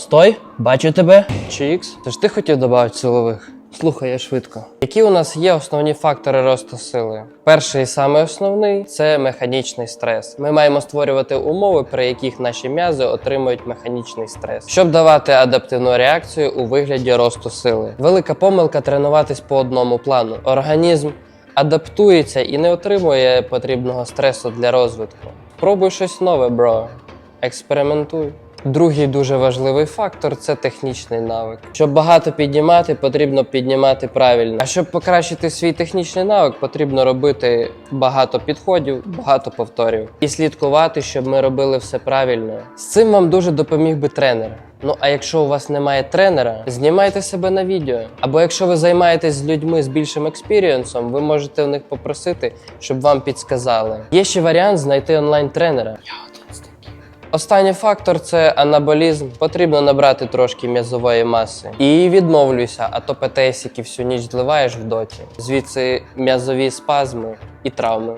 стой, бачу тебе. Чікс. Це ж ти хотів додати силових? Слухай, я швидко. Які у нас є основні фактори росту сили? Перший і самий основний це механічний стрес. Ми маємо створювати умови, при яких наші м'язи отримують механічний стрес, щоб давати адаптивну реакцію у вигляді росту сили. Велика помилка тренуватись по одному плану. Організм адаптується і не отримує потрібного стресу для розвитку. Пробуй щось нове, бро. Експериментуй. Другий дуже важливий фактор це технічний навик. Щоб багато піднімати, потрібно піднімати правильно. А щоб покращити свій технічний навик, потрібно робити багато підходів, багато повторів і слідкувати, щоб ми робили все правильно. З цим вам дуже допоміг би тренер. Ну а якщо у вас немає тренера, знімайте себе на відео. Або якщо ви займаєтесь з людьми з більшим експірієнсом, ви можете в них попросити, щоб вам підсказали. Є ще варіант знайти онлайн-тренера. Останній фактор це анаболізм. Потрібно набрати трошки м'язової маси. І відмовлюйся, а то ПТСіки всю ніч зливаєш в доті. Звідси м'язові спазми і травми.